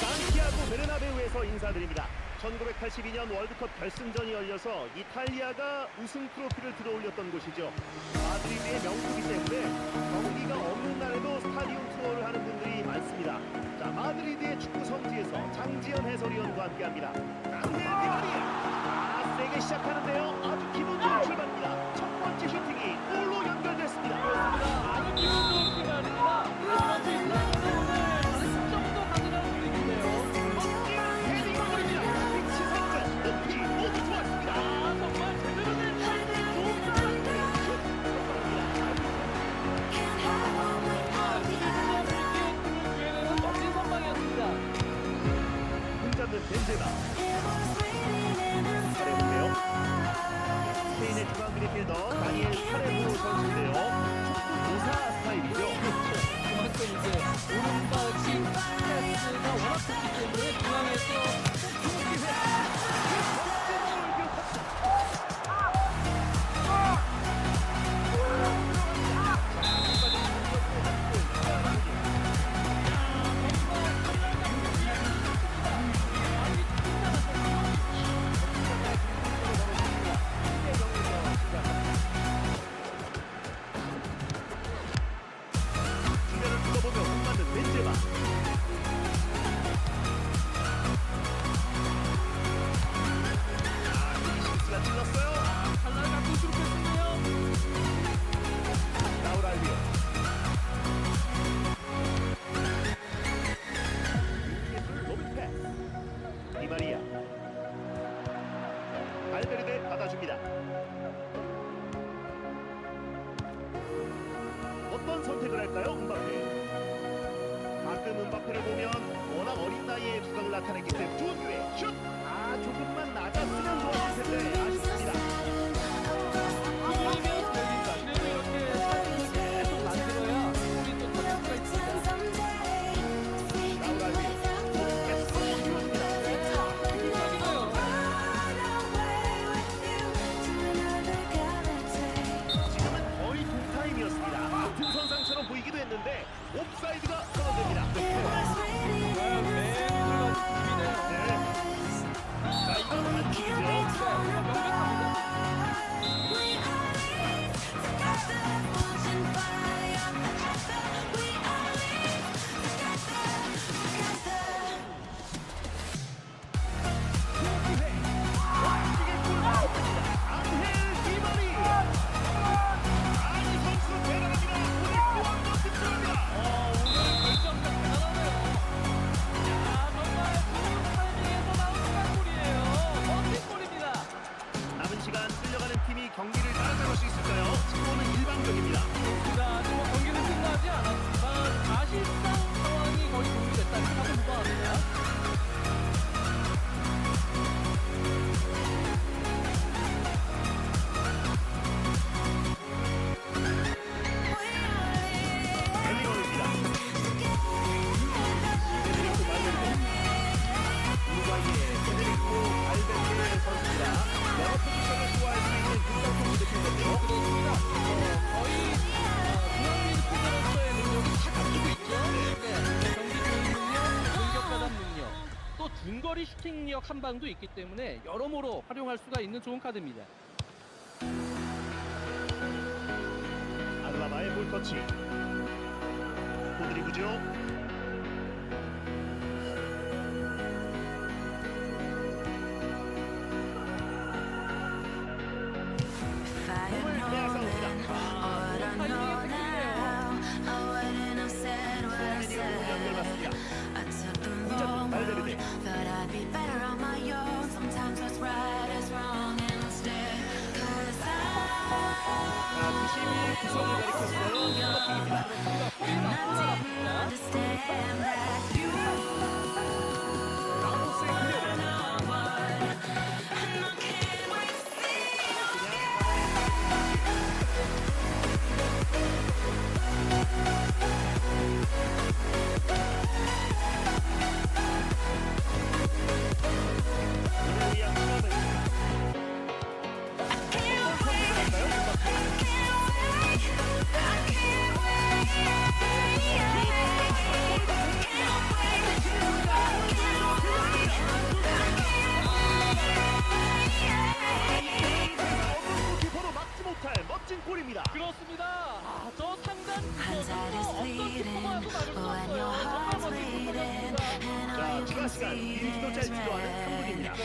산티아고 베르나베우에서 인사드립니다. 1982년 월드컵 결승전이 열려서 이탈리아가 우승 트로피를 들어올렸던 곳이죠. 마드리드의 명소기 때문에 경기가 없는 날에도 스타디움 투어를 하는 분들이 많습니다. 자, 마드리드의 축구 성지에서 장지현 해설위원과 함께합니다. 강대한 대가리! 아, 세게 시작하는데요. 아주 기분 좋은 출발입니다. 첫 번째 슈팅. 어떤 선택을 할까요, 은바페? 가끔 은바페를 보면 워낙 어린 나이에 부각을 나타냈기 때문에 좋은 기회 슛! 슈팅력 한방도 있기 때문에 여러모로 활용할 수가 있는 좋은 카드입니다. 알라바의 볼터치. 보드리브죠.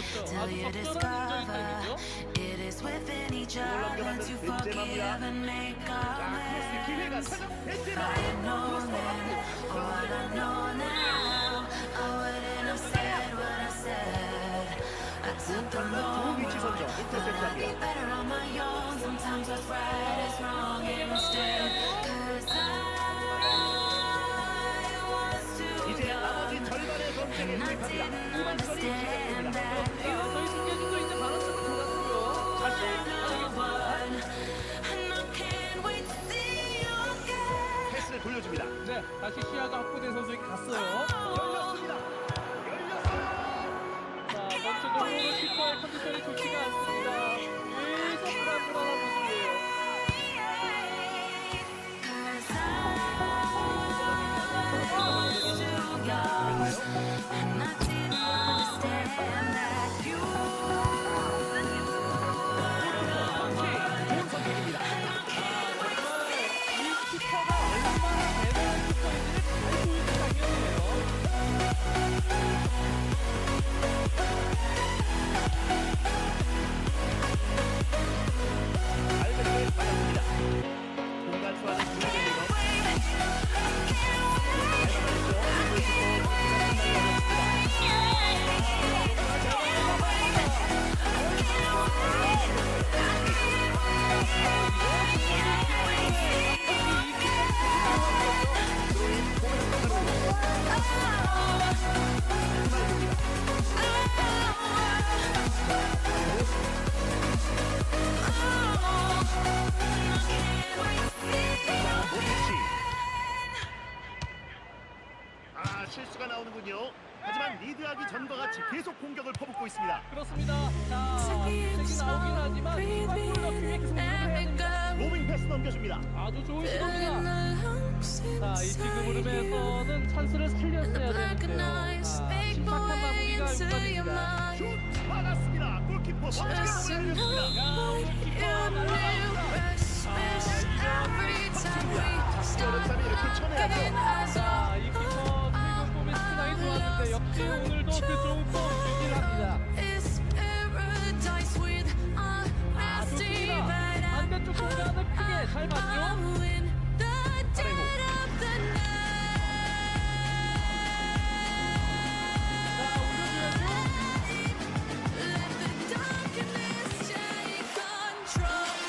Till 아주 you 적절한 discover 인정이 타임이죠. it is within each other 넘겨받는 to 벤제마입니다. forgive and make 자, 크로스 기회가 amends. 찾아 If 벤제마. I had known then what I know now, I wouldn't have said what I said. I took the 좋은 wrong 위치 선정, road, but I'd be 인터셉트합니다. better on my own. Sometimes what's right is wrong instead. 키퍼의 컨디션이 좋지가 않습니다. 계속 불안불안한 모습이에요. Cause I was too young. And I didn't understand 계속 공격을 퍼붓고 있습니다. 그렇습니다. 자, 색이 나오긴 하지만 골 넣기 위해 계속 노력을 해야 됩니다. 로빙 패스 넘겨줍니다. 아주 좋은 시도입니다. 자, 이 지금 흐름에서는 찬스를 살렸어야 되는데요. 아, 침착한 마무리가 요구됩니다. 슛 받았습니다. 골키퍼 멋지게 올려줬습니다. 야, 우리 키퍼 날라갑니다. 이렇게 쳐내야죠. 자, 이 키퍼 최근 폼이 상당히 좋았는데 역시 오늘도 그 좋은 폼 유지를 합니다. 아, 좋습니다. 반대쪽 공간을 크게 잘 봤죠? 자, 올려줘야죠.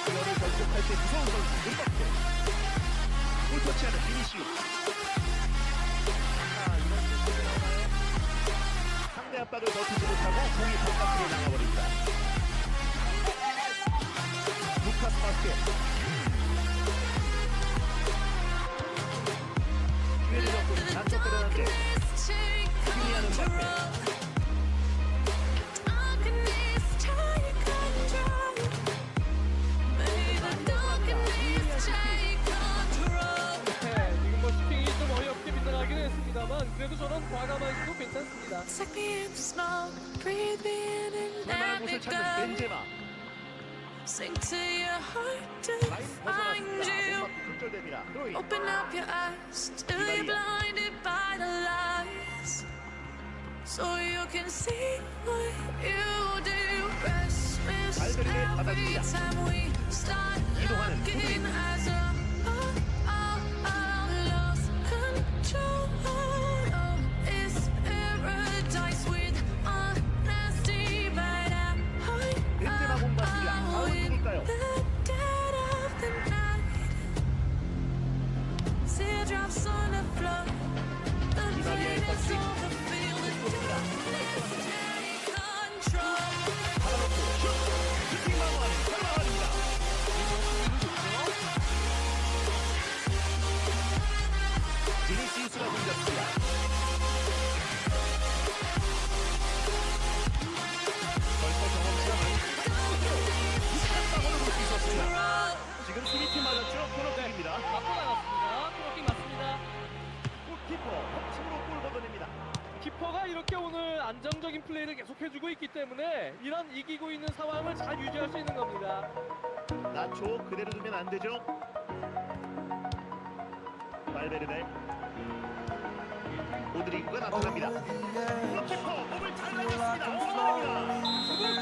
이거를 결속할 때 무서운 선수. 압박을 버티지 못하고 공이 바깥으로 나가버립니다. 루카스 바스켓. 기회를 얻고 단속 들어갔는데 승리하는 바스켓. 벤제마. Sink to your heart to 라인 find 벗어났습니다. you. 몸 맞고 굴절됩니다. 드로잉. Open up your eyes till you're blinded by the lies. So you can see what you do. Restless 발베르의 every 받아줍니다. time we start 이동하는 looking 후빈. as a 안정적인 플레이를 계속해주고 있기 때문에 이런 이기고 있는 상황을 잘 유지할 수 있는 겁니다. 나초 그대로 두면 안 되죠. 발베르데 로드리고가 나타납니다. 골키퍼 몸을 잘 날렸습니다. 오버입니다.